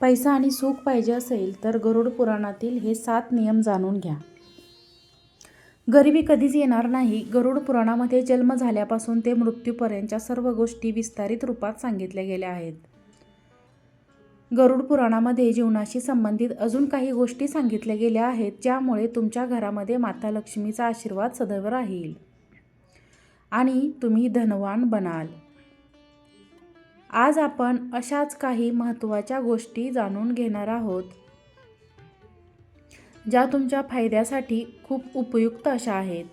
पैसा आणि सुख पाहिजे असेल तर गरुड पुराणातील हे सात नियम जाणून घ्या. गरिबी कधीच येणार नाही. गरुड पुराणामध्ये जन्म झाल्यापासून ते मृत्यूपर्यंतच्या सर्व गोष्टी विस्तारित रूपात सांगितल्या गेल्या आहेत. गरुड पुराणामध्ये जीवनाशी संबंधित अजून काही गोष्टी सांगितल्या गेल्या आहेत ज्यामुळे तुमच्या घरामध्ये माता लक्ष्मीचा आशीर्वाद सदैव राहील. आणि तुम्ही धनवान बनाल. आज आपण अशाच काही महत्त्वाच्या गोष्टी जाणून घेणार आहोत ज्या तुमच्या फायद्यासाठी खूप उपयुक्त अशा आहेत.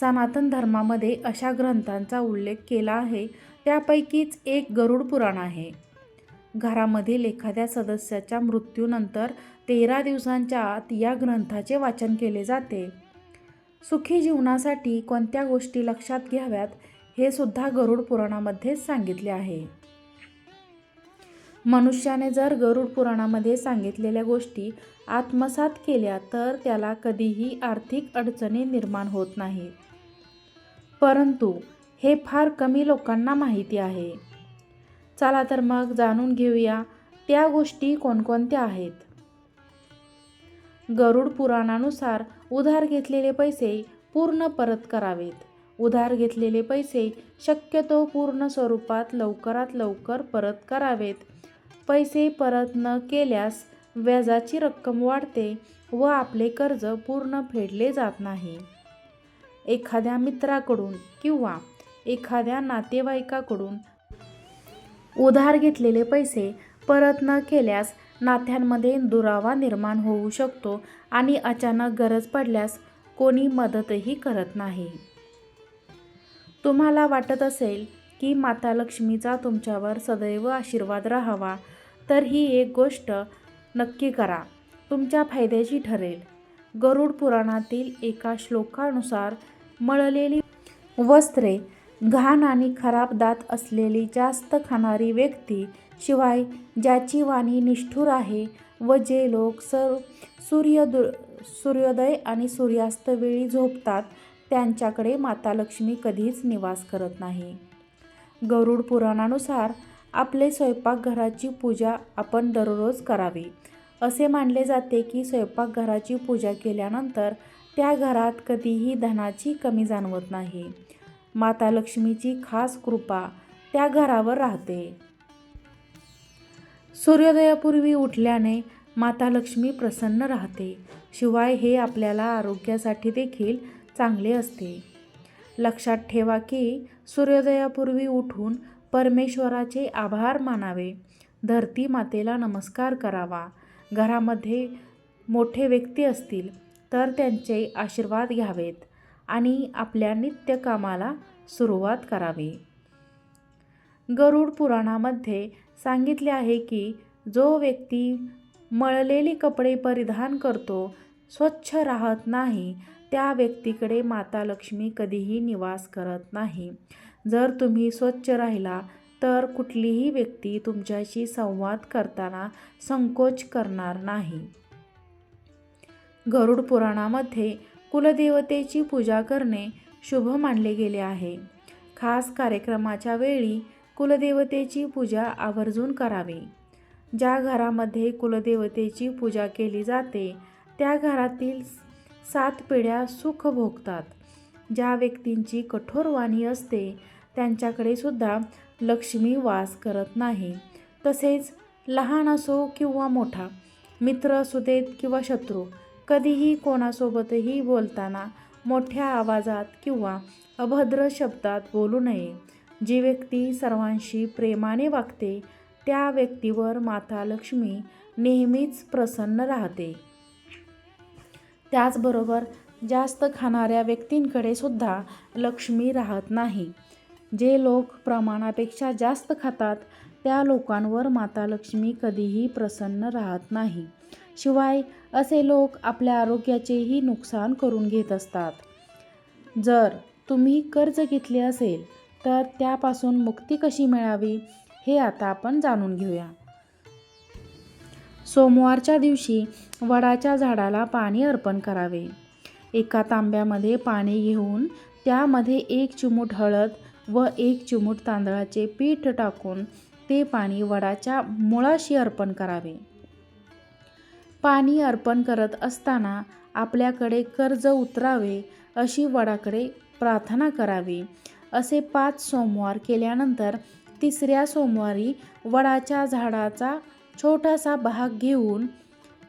सनातन धर्मामध्ये अशा ग्रंथांचा उल्लेख केला आहे त्यापैकीच एक गरुड पुराण आहे. घरामधील एखाद्या सदस्याच्या मृत्यूनंतर तेरा दिवसांच्या आत या ग्रंथाचे वाचन केले जाते. सुखी जीवनासाठी कोणत्या गोष्टी लक्षात घ्याव्यात हे सुद्धा गरुड पुराणामध्येच सांगितले आहे. मनुष्याने जर गरुड पुराणामध्ये सांगितलेल्या गोष्टी आत्मसात केल्या तर त्याला कधीही आर्थिक अडचणी निर्माण होत नाहीत परंतु हे फार कमी लोकांना माहिती आहे. चला तर मग जाणून घेऊया त्या गोष्टी कोणकोणत्या आहेत. गरुड पुराणानुसार उधार घेतलेले पैसे पूर्ण परत करावेत. उधार घेतलेले पैसे शक्यतो पूर्ण स्वरूपात लवकरात लवकर परत करावेत. पैसे परत न केल्यास व्याजाची रक्कम वाढते व आपले कर्ज पूर्ण फेडले जात नाही. एखाद्या मित्राकडून किंवा एखाद्या नातेवाईकाकडून उधार घेतलेले पैसे परत न केल्यास नात्यांमध्ये दुरावा निर्माण होऊ शकतो आणि अचानक गरज पडल्यास कोणी मदतही करत नाही. तुम्हाला वाटत असेल की माता लक्ष्मीचा तुमच्यावर सदैव आशीर्वाद राहावा तर ही एक गोष्ट नक्की करा. तुमच्या फायद्याची ठरेल. गरुड पुराणातील एका श्लोकानुसार मळलेली वस्त्रे घाण आणि खराब दात असलेली जास्त खाणारी व्यक्ती शिवाय ज्याची वाणी निष्ठुर आहे व जे लोक सर सूर्य सूर्योदय आणि सूर्यास्त वेळी झोपतात त्यांच्याकडे माता लक्ष्मी कधीच निवास करत नाही. गरुड पुराणानुसार आपले स्वयंपाकघराची पूजा आपण दररोज करावी. असे मानले जाते की स्वयंपाकघराची पूजा केल्यानंतर त्या घरात कधीही धनाची कमी जाणवत नाही. माता लक्ष्मीची खास कृपा त्या घरावर राहते. सूर्योदयापूर्वी उठल्याने माता लक्ष्मी प्रसन्न राहते. शिवाय हे आपल्याला आरोग्यासाठी देखील चांगले असते. लक्षात ठेवा की सूर्योदयापूर्वी उठून परमेश्वराचे आभार मानावे. धरती मातेला नमस्कार करावा. घरामध्ये मोठे व्यक्ती असतील तर त्यांचे आशीर्वाद घ्यावेत आणि आपल्या नित्यकामाला सुरुवात करावी. गरुड पुराणामध्ये सांगितले आहे की जो व्यक्ती मळलेली कपडे परिधान करतो स्वच्छ राहत नाही त्या व्यक्तीकडे माता लक्ष्मी कधीही निवास करत नाही. जर तुम्ही स्वच्छ राहिला तर कुठलीही व्यक्ती तुमच्याशी संवाद करताना संकोच करणार नाही. गरुड पुराणामध्ये कुलदेवतेची पूजा करणे शुभ मानले गेले आहे. खास कार्यक्रमाच्या वेळी कुलदेवतेची पूजा आवर्जून करावी. ज्या घरामध्ये कुलदेवतेची पूजा केली जाते त्या घरातील सात पिढ्या सुख भोगतात. ज्या व्यक्तींची कठोर वाणी असते त्यांच्याकडे सुद्धा लक्ष्मी वास करत नाही. तसेच लहान असो किंवा मोठा मित्र असू देत किंवा शत्रू कधीही कोणासोबतही बोलताना मोठ्या आवाजात किंवा अभद्र शब्दात बोलू नये. जी व्यक्ती सर्वांशी प्रेमाने वागते त्या व्यक्तीवर माता लक्ष्मी नेहमीच प्रसन्न राहते. त्याचबरोबर जास्त खाणाऱ्या व्यक्तींकडे सुद्धा लक्ष्मी राहत नाही. जे लोक प्रमाणापेक्षा जास्त खातात त्या लोकांवर माता लक्ष्मी कधीही प्रसन्न राहत नाही. शिवाय असे लोक आपल्या आरोग्याचेही नुकसान करून घेत असतात. जर तुम्ही कर्ज घेतले असेल तर त्यापासून मुक्ती कशी मिळावी हे आता आपण जाणून घेऊया. सोमवारच्या दिवशी वडाच्या झाडाला पाणी अर्पण करावे. एका तांब्यामध्ये पाणी घेऊन त्यामध्ये एक चिमूट हळद व एक चिमूट तांदळाचे पीठ टाकून ते पाणी वडाच्या मुळाशी अर्पण करावे. पाणी अर्पण करत असताना आपल्याकडे कर्ज उतरावे अशी वडाकडे प्रार्थना करावी. असे पाच सोमवार केल्यानंतर तिसऱ्या सोमवारी वडाच्या झाडाचा छोटासा भाग घेऊन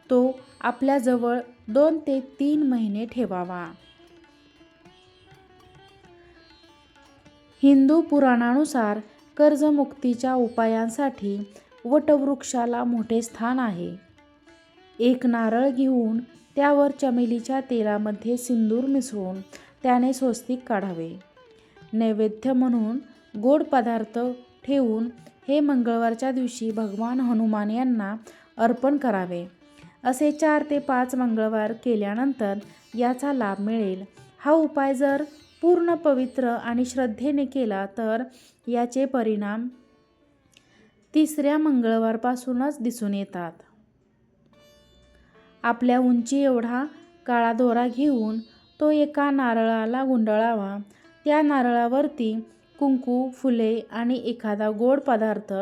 तो आपल्याजवळ दोन ते तीन महिने ठेवावा. हिंदू पुराणानुसार कर्जमुक्तीच्या उपायांसाठी वटवृक्षाला मोठे स्थान आहे. एक नारळ घेऊन त्यावर चमेलीच्या तेलामध्ये सिंदूर मिसळून त्याने स्वस्तिक काढावे. नैवेद्य म्हणून गोड पदार्थ ठेवून हे मंगळवारच्या दिवशी भगवान हनुमान यांना अर्पण करावे. असे चार ते पाच मंगळवार केल्यानंतर याचा लाभ मिळेल. हा उपाय जर पूर्ण पवित्र आणि श्रद्धेने केला तर याचे परिणाम तिसऱ्या मंगळवारपासूनच दिसून येतात. आपल्या उंची एवढा काळा दोरा घेऊन तो एका नारळाला गुंडाळावा. त्या नारळावरती कुंकू फुले आणि एखादा गोड पदार्थ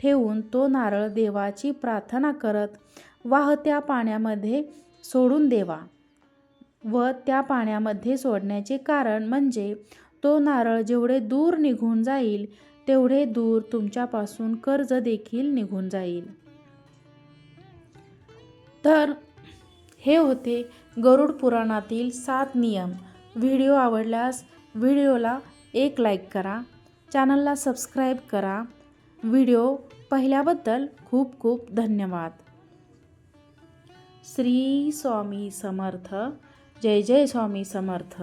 ठेवून तो नारळ देवाची प्रार्थना करत वाहत्या पाण्यामध्ये सोडून देवा. व त्या पाण्यामध्ये सोडण्याचे कारण म्हणजे तो नारळ जेवढे दूर निघून जाईल तेवढे दूर तुमच्यापासून कर्ज देखील निघून जाईल. तर हे होते गरुड पुराणातील सात नियम. व्हिडिओ आवडल्यास व्हिडिओला एक लाईक करा चॅनलला सबस्क्राईब करा. व्हिडिओ पाहिल्याबद्दल खूप खूप धन्यवाद. श्री स्वामी समर्थ जय जय स्वामी समर्थ.